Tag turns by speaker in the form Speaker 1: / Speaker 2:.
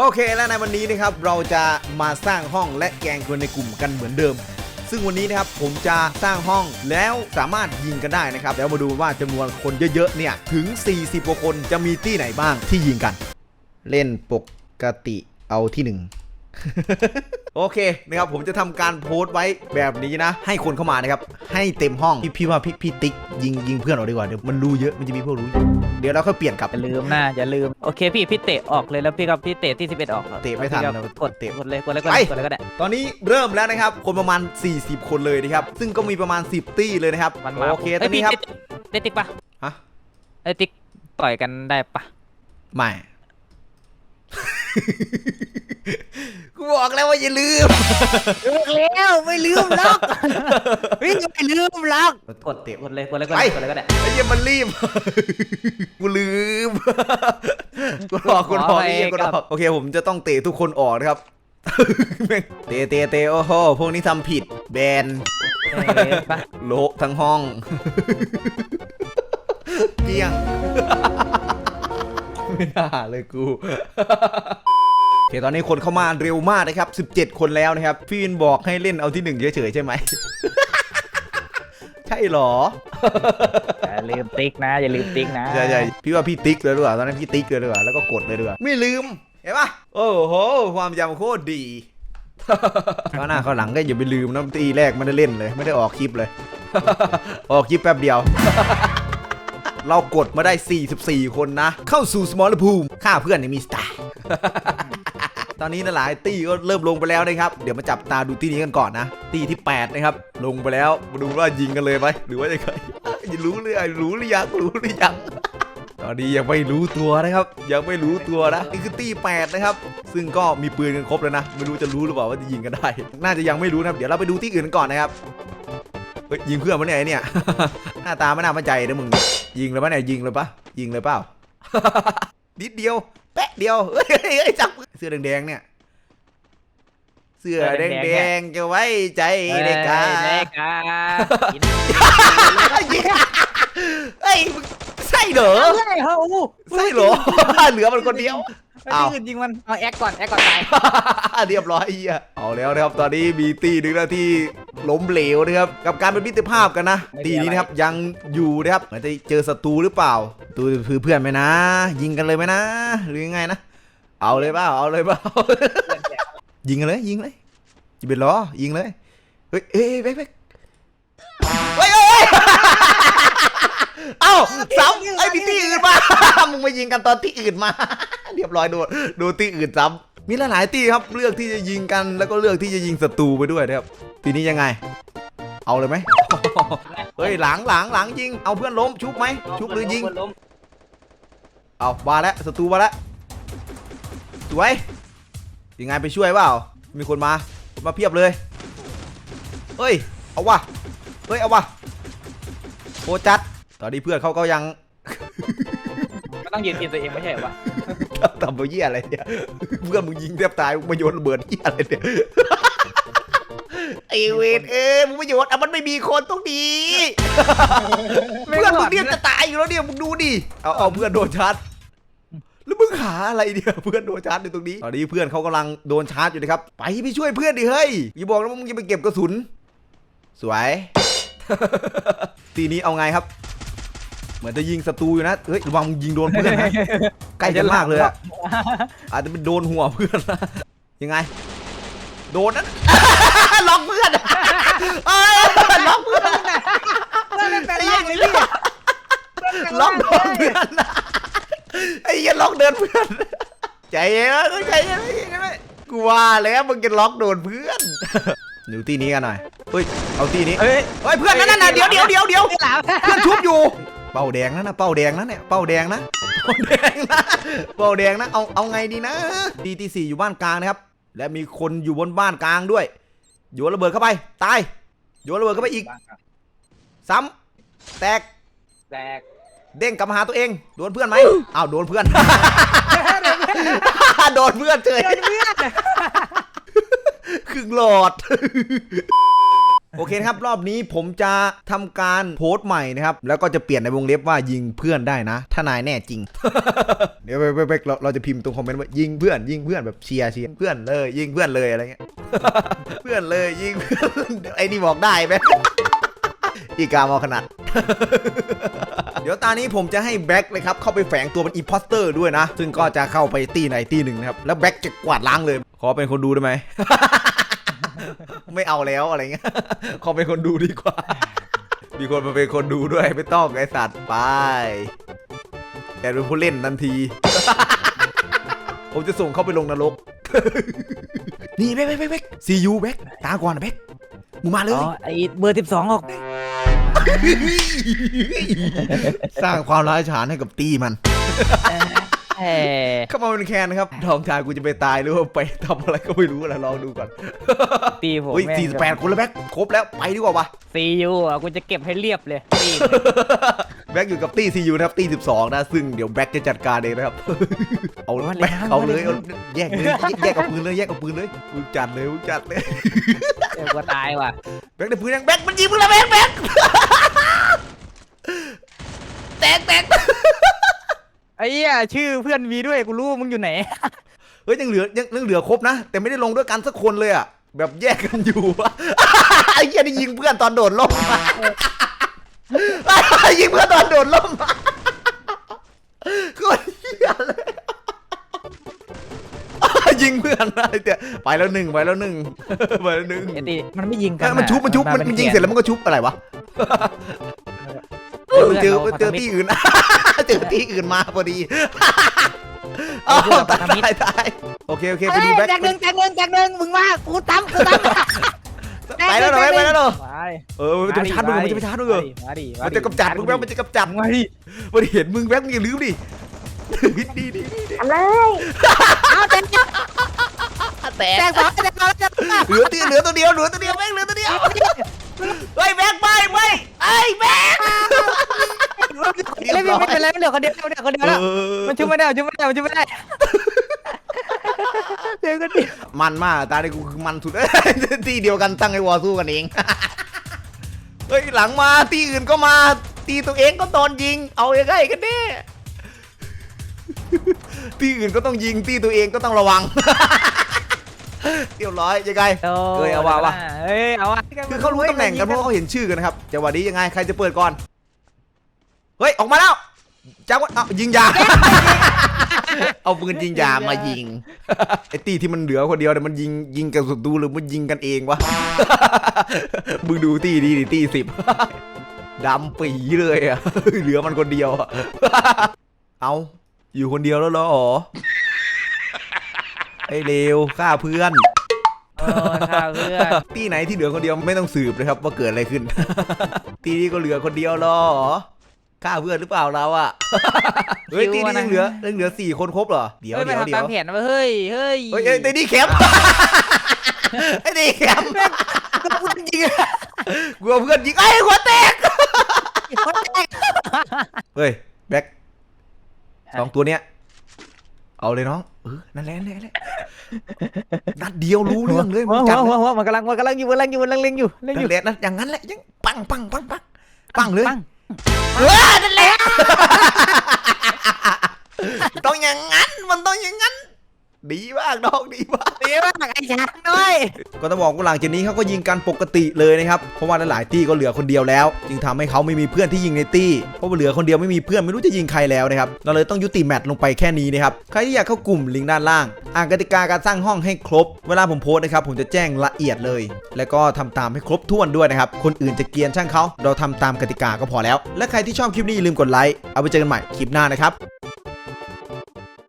Speaker 1: โอเคแล้วในวันนี้นะครับเราจะมาสร้างห้องและแกงคนในกลุ่มกันเหมือนเดิม ซึ่งวันนี้นะครับผมจะสร้างห้องแล้วสามารถยิงกันได้นะครับแล้วมาดูว่าจำนวนคนเยอะๆเนี่ยถึง 40กว่าคนจะมีที่ไหนบ้างที่ยิงกัน เล่นปกติเอาที่หนึ่งโอเคนะครับผมจะทำการโพสต์ไว้แบบนี้นะ ให้คนเข้ามานะครับ ให้เต็มห้องพี่พี่ว่าพี่พี่ติ๊กยิงยิงเพื่อนเราดีกว่าเดี๋ยวมันรู้เยอะมันจะมีพวกรู้เยอะ เดี๋ยวเราค่อยเปลี่ยนกลับ
Speaker 2: อย่าลืมนะอย่าลืม โอเคพี่พี่เตะออกเลยแล้วพี่ก็พี่เตะที่ 11 ออกครับ
Speaker 1: เตะไม่ทัน
Speaker 2: พี่ก็
Speaker 1: นะ
Speaker 2: กด
Speaker 1: เตะ
Speaker 2: กดเลยกดเลยกด
Speaker 1: ไป
Speaker 2: เลยกดเลยก็ได้
Speaker 1: ตอนนี้เริ่มแล้วนะครับ คนประมาณ 40 คนเลยนะครับ ซึ่งก็มีประมาณ 10 ตี้เลยนะครับ
Speaker 2: มันมา
Speaker 1: โอเคตอนนี้ครับ
Speaker 2: เอ้ยพี่เตะติ๊กปะ
Speaker 1: ฮะ
Speaker 2: ไอ้ยติ๊กต่อยกันได้ปะ
Speaker 1: ไม่ กูบอกแล้วว่าอย่าลืม
Speaker 2: แล้วไม่ลืมล็อกพี่ไม่ลืมล็อกกด
Speaker 1: เตะ
Speaker 2: กดเลยกดเลยกด
Speaker 1: ไป
Speaker 2: เลยกดเลยก็ได้
Speaker 1: ไอ้เหี้ยมันรีบ กูลืมกูหลอกกูหลอก
Speaker 2: ขอไป
Speaker 1: ไอ้เหี้ยกูหลอกโอเคผมจะต้องเตะทุกคนออกนะครับแม่งเตะเตะเตะโอ้โหพวกนี้ทำผิดแบน
Speaker 2: เอ้ยปะ
Speaker 1: โละทั้งห้อง ไม่น่าเลยกูโอเคตอนนี้คนเข้ามาเร็วมากนะครับ 17 คนแล้วนะครับ พี่วินบอกให้เล่นเอาที่หนึ่งเฉยๆใช่ไหม ใช่เหรอ
Speaker 2: อย่าลืมติ๊กนะ อย่าลืมติ๊กนะ
Speaker 1: ใช่ใช่พี่ว่าพี่ติ๊กเลยดีกว่าตอนนั้นพี่ติ๊กเลยดีกว่าแล้วก็กดเลยดีกว่าไม่ลืม เห็นปะโอ้โห ความจำโคตรดี ข้างหน้าข้างหลังก็อย่าไปลืมนะตีแรกไม่ได้เล่นเลย ไม่ได้ออกคลิปเลย ออกคลิปแป๊บเดียว เรากดมาได้ 44 คนนะ เข้าสู่สมอลภูมิฆ่าเพื่อนในมีสไตล์ตอนนี้นะหลายตี้ก็เริ่มลงไปแล้วนะครับ เดี๋ยวมาจับตาดูตี้นี้กันก่อนนะ ตี้ที่ 8 นะครับ ลงไปแล้วมาดูว่ายิงกันเลยไหมหรือว่ายังไงอย่ารู้เลยรู้หรือยังรู้หรือยังตอนนี้ยังไม่รู้ตัวนะครับ ยังไม่รู้ตัวนะนี่คือตี้8นะครับ ซึ่งก็มีปืนกันครบแล้วนะ ไม่รู้จะรู้หรือเปล่าว่าจะยิงกันได้ น่าจะยังไม่รู้นะครับ เดี๋ยวเราไปดูที่อื่นกันก่อนนะครับเฮ้ยยิงเพื่อนมันเนี่ยไอ้เนี่ย หน้าตาไม่น่ามั่นใจนะมึง ยิงเลยปะเนี่ยยิงเลยปะยิงเลยเปล่า นิดเดียว แปะเดียวเฮ้ยเฮ้ยเฮ้ยจับเสื้อแดงๆเนี่ย เสื้อแดงๆจะไว้ใจ
Speaker 2: เอ้ย
Speaker 1: ได้กา
Speaker 2: ได้กากิน
Speaker 1: ยิงเฮ้ยมึงใช่เหรอ
Speaker 2: ใช่เหรอโอ้โห
Speaker 1: ใช่เหรอเหลือมันคนเดียว
Speaker 2: ไอ้ที่อื่นยิงมันเอาแอคก่อนแอคก่อนตาย
Speaker 1: เรียบร้อยไอ้เหี้ยเอาแล้วนะครับตอนนี้มีตีหนึงแล้วที่ล้มเหลวนะครับกับการเป็นมิตรภาพกันนะตีนี้นะครับยังอยู่นะครับเหมือนจะเจอศัตรูหรือเปล่าตูคือเพื่อนไหมนะ ยิงกันเลยไหมนะ หรือยังไงนะ เอาเลยเปล่าเอาเลยเปล่า ยิงกันเลยยิงเลยจะเป็นล้อยิงเลยเฮ้ยเอ้ยเฮ้ยเฮ้ยเฮ้ยเฮ้ยเฮ้ยเอ้าซ้ำไอ้พี่ที่อื่นมา มึงมายิงกันตอนที่อื่นมา เรียบร้อยโดนโดนที่อื่นซ้ำมีหลายๆที่ครับเลือกที่จะยิงกันแล้วก็เลือกที่จะยิงศัตรูไปด้วยนะครับทีนี้ยังไง เอาเลยไหมเฮ้ยหลังหลังหลังยิง เอาเพื่อนล้มชุบไหมชุบหรือยิงเอามาแล้วศัตรูมาแล้วสวยยังไงไปช่วยเปล่า มีคนมาคนมาเพียบเลยเฮ้ยเอาวะเฮ้ยเอาวะโคจัด ตอนนี้เพื่อนเขาก็ยัง
Speaker 2: มัน ต้องยืนทีมตัวเองไม่ใช่เหรอวะ
Speaker 1: ทำไปเยี่ยอะไรเนี่ยเพื่อนมึงยิงแทบตายมึงมาโยนระเบิดเยี่ยอะไรเนี่ยไอเวนเอ้ยมึงไม่โยนอะมันไม่มีคนตรงนี้เพื่อนมึงเนี่ยจะตายอยู่แล้วเนี่ยมึงดูดิเอาเอาเพื่อนโดนชาร์จแล้วมึงหาอะไรเนี่ยเพื่อนโดนชาร์จอยู่ตรงนี้ตอนนี้เพื่อนเขากำลังโดนชาร์จอยู่นะครับไปไปช่วยเพื่อนดิเฮ้ยอย่าบอกนะว่ามึงจะไปเก็บกระสุน สวย ทีนี้เอาไงครับ เหมือนจะยิงศัตรูอยู่นะเฮ้ยระวังมึงยิงโดนเพื่อนนะใกล้จะมากเลยอะอาจจะเป็นโดนหัวเพื่อนนะยังไง โดนนั้นล็อกเพื่อนเอ้ยล็อกเพื่อน
Speaker 2: นั่นเป็นล่างเลยพี่
Speaker 1: ล็อกโดนเพื่อนนะไอ้เหี้ยันล็อกเดินเพื่อนใจเย็นนะใจเย็นนะกูว่าแล้วมึงจะล็อกโดนเพื่อนหนูตีนี้กันหน่อยเฮ้ยเอาตีนี้
Speaker 2: เอ้ย
Speaker 1: เฮ้ยเพื่อนนั่นน่ะเดี๋ยวเดี๋ยวเดี๋ยวเดี๋ยว
Speaker 2: หลาม
Speaker 1: เพื่อนชุบอยู่เป้าแดงนะนะเป้าแดงนะเนี่ยเป้าแดงนะเป้าแดงนะเป้าแดงนะเอาเอาไงดีนะดีที่สี่อยู่บ้านกลางนะครับ และมีคนอยู่บนบ้านกลางด้วยโยนระเบิดเข้าไปตายโยนระเบิดเข้าไปอีก ซ้ำแตก
Speaker 2: แตก
Speaker 1: เด้งกลับมาหาตัวเองโดนเพื่อนไหมอ้าวโดนเพื่อนโดนเพื่อนเฉย
Speaker 2: เพื่อน
Speaker 1: ครึ่งหลอด โอเคนะครับ รอบนี้ผมจะทำการโพสต์ใหม่นะครับ แล้วก็จะเปลี่ยนในวงเล็บว่ายิงเพื่อนได้นะ ถ้านายแน่จริง เดี๋ยวไปไปเราเราจะพิมพ์ตรงคอมเมนต์ว่ายิงเพื่อนยิงเพื่อนแบบเชียร์เชียร์เพื่อนเลยยิงเพื่อนเลยอะไรเงี้ยเพื่อนเลยยิงเพื่อนไอ้นี่บอกได้ไหมอีกามอขนาด เดี๋ยวตอนนี้ผมจะให้แบ็คเลยครับ เข้าไปแฝงตัวเป็นอีพอสเตอร์ด้วยนะ ซึ่งก็จะเข้าไปตีไหนตีหนึ่งนะครับ แล้วแบ็คจะกวาดล้างเลย ขอเป็นคนดูได้ไหม ไม่เอาแล้วอะไรเงี้ยขอเป็นคนดูดีกว่า มีคนมาเป็นคนดูด้วยไม่ต้องไอสัตว์ไปแกเป็นผู้เล่นทันที ผมจะส่งเข้าไปลงนรก นี่แบ็คแบ็คแบ็คแบ็คซียูแบ็คตาก่อนนะแบ็คมึงมาเลย
Speaker 2: อ๋อไอเบอร์สิบสองออก
Speaker 1: สร้างความร้ายฉานให้กับตีมัน
Speaker 2: แหม
Speaker 1: เข้ามาเป็นแคนนะครับทองทายกูจะไปตายหรือว่าไปทำอะไรก็ไม่รู้นะลองดูก่อน
Speaker 2: ตีผม
Speaker 1: เฮ้ย
Speaker 2: ม่ง
Speaker 1: สี่แปดคนแล้วแบ็คครบแล้วไปดีกว่าวะ
Speaker 2: ซียูอะกูจะเก็บให้เรียบเลยตี
Speaker 1: แบ็คอยู่กับตี้ซียูนะครับตี้สิบสองนะซึ่งเดี๋ยวแบ็คจะจัดการเองนะครับเอาแบ็คเอาเลยเอาแยกเลยแยกเอาปืนเลยแยกเอาปืนเลยมึงจัดเลยมึงจัดเลย
Speaker 2: เดี๋ยวกูตายว่ะ
Speaker 1: แบ็คได้ปืนยังแบ็คมันยิงมึงแล้วแบ็คแบ็คแตกแตก
Speaker 2: ไอ้เหี้ยชื่อเพื่อนมีด้วยกูรู้ว่ามึงอยู่ไหน
Speaker 1: เฮ้ยยังเหลือยังยังเหลือครบนะ แต่ไม่ได้ลงด้วยกันสักคนเลยอะแบบแยกกันอยู่อะไอ้เหี้ยนี่ยิงเพื่อนตอนโดดล่ม ยิงเพื่อนตอนโดดล่มโคตรเหี้ยเลย ยิงเพื่อนนะไอ้เตี้ยไปแล้วหนึ่งไปแล้วหนึ่ง ไปแล้วหนึ่ง
Speaker 2: ไอ้ตีมันไม่ยิงกั
Speaker 1: เอ้ยมันชุบมันชุบมันมันยิงเสร็จแล้วมันก็ชุบอะไรวะ
Speaker 2: เออ
Speaker 1: เจอ
Speaker 2: เพื่อน
Speaker 1: เจอ
Speaker 2: รา
Speaker 1: ที่อื่น เจอที่อื่นมาพอดี
Speaker 2: เออเพื่อน
Speaker 1: ตา
Speaker 2: พันธมิตร
Speaker 1: ยตายโอเคโอเคไป
Speaker 2: เฮ้ย
Speaker 1: ดูแบ็ค
Speaker 2: แจกหนึ่งแจกหนึ่งแจกหนึ่งมึงมากูตั้มกูตั้ม
Speaker 1: ไปแล้วเหรอไปแล้วเหรอ
Speaker 2: ไป
Speaker 1: เออมันจะไปชาร์จมึงมันจะไปชาร์จมึงเหรอ
Speaker 2: มาดิ
Speaker 1: มันจะกำจัดมึงแบ็คมันจะกำจัด
Speaker 2: มาดิ
Speaker 1: มันเห็นมึงแบ็คมึงอย่าลืมดิดีดีดีดี
Speaker 3: ทำเลย
Speaker 2: เอาแตก
Speaker 1: แต
Speaker 2: แตกสองแตกสองแตกสอง
Speaker 1: เหลือตีเหลือตัวเดียวเหลือตัวเดียวแบ็คเหลือตัวเดียว เฮ้ยแบ็คไปไปไอ้แบ็ค
Speaker 2: เล่นไม่เป็นไรไม่เหลือคนเดียวไม่เหลือคนเดียวแล้ว
Speaker 1: เออ
Speaker 2: มันชุบไม่ได้มันชุบไม่ได้มันชุบไม่ได้เดี๋ยวกันดิ
Speaker 1: มันมากตาในกูคือมันสุดเอ้ยตีเดียวกันตั้งให้วอสู้กันเองเฮ้ยหลังมาตีอื่นก็มา ตีตัวเองก็โดนยิง เอายังไงกันเนี่ยตีอื่นก็ต้องยิงตีตัวเองก็ต้องระวังเรียบร้อยยังไงเอ้ยเอาว่ะว่ะ
Speaker 2: เอ้ยเอาว่ะ
Speaker 1: คือเขารู้ตำแหน่งกันเพราะว่าเขาเห็นชื่อกันนะครับจังหวะนี้ยังไงใครจะเปิดก่อน เฮ้ยออกมาแล้วจังหวะเอายิงยา เอาปืนยิงยามายิงไอ้ตีที่มันเหลือคนเดียวเนี่ยมันยิงยิงกับศัตรูหรือมันยิงกันเองวะมึงดูตีดีดิตีสิบดำปีเลยอะเหลือมันคนเดียวอะเอาอยู่คนเดียวแล้วเหรอไอ้เลวฆ่าเพื่อน
Speaker 2: เออค่ะเพื่อน
Speaker 1: ตีไหนที่เหลือคนเดียวไม่ต้องสืบเลยครับว่าเกิดอะไรขึ้น ตีนี้ก็เหลือคนเดียวหรอฆ่าเพื่อนหรือเปล่าเราอะเฮ้ยตีนี้ยังเหลือยังเหลือสี่คนครบเหรอ เดี๋ยว
Speaker 2: เฮ้ยไป
Speaker 1: เดี๋ยว
Speaker 2: ทำ
Speaker 1: เดี๋
Speaker 2: ตายม
Speaker 1: ว
Speaker 2: แผนนะเฮ้ยเฮ้ย
Speaker 1: เฮ้ยเอ้ยตีนี้แคมป์ไอ้ตีแคมป์
Speaker 2: จริง
Speaker 1: กลัวเพื่อนยิงไอ้ยหัวแตก
Speaker 2: คนแตก
Speaker 1: เฮ้ยแบ็คสองตัวเนี้ยเอาเลยน้องเออนั่นแหละนั่นแหละนั่นแหละนัดเดียวรู้เรื่องเลย
Speaker 2: หั
Speaker 1: มึ
Speaker 2: ว
Speaker 1: ง
Speaker 2: หั
Speaker 1: จั
Speaker 2: ว
Speaker 1: ด
Speaker 2: หั
Speaker 1: เล
Speaker 2: วยหัวมันกำลังมันกำลังอยู่กำลังอยู่กำลังเล็งอยู่เล็งอ
Speaker 1: นั่
Speaker 2: ยู่
Speaker 1: นแหละนั่นอย่างนั้นแหละยังปังปังปังปังปังเลย
Speaker 2: ปัง
Speaker 1: เออนั่นแหละ ต้องอย่างนั้นมันต้องอย่างนั้น ดีมากน้องดีมาก
Speaker 2: เดี๋ยวไอ้ช้างน้อย
Speaker 1: ก็ต้องบอกว่าหลังจากนี้เขาก็ยิงกันปกติเลยนะครับเพราะว่าหลายๆตี้ก็เหลือคนเดียวแล้ว จึงทำให้เขาไม่มีเพื่อนที่ยิงในตี้เพราะว่าเหลือคนเดียวไม่มีเพื่อนไม่รู้จะยิงใครแล้วนะครับเราเลยต้องยุติแมตช์ลงไปแค่นี้นะครับใครที่อยากเข้ากลุ่มลิงก์ด้านล่าง อ่านกติกาการสร้างห้องให้ครบ เวลาผมโพสต์นะครับผมจะแจ้งละเอียดเลย แล้วก็ทำตามให้ครบถ้วนด้วยนะครับคนอื่นจะเกรียนช่างเขาเราทำตามกติกาก็พอแล้ว และใครที่ชอบคลิปนี้อย่าลืมกดไลค์เอาไปเจอกันใหม่คลิปหน้านะครับ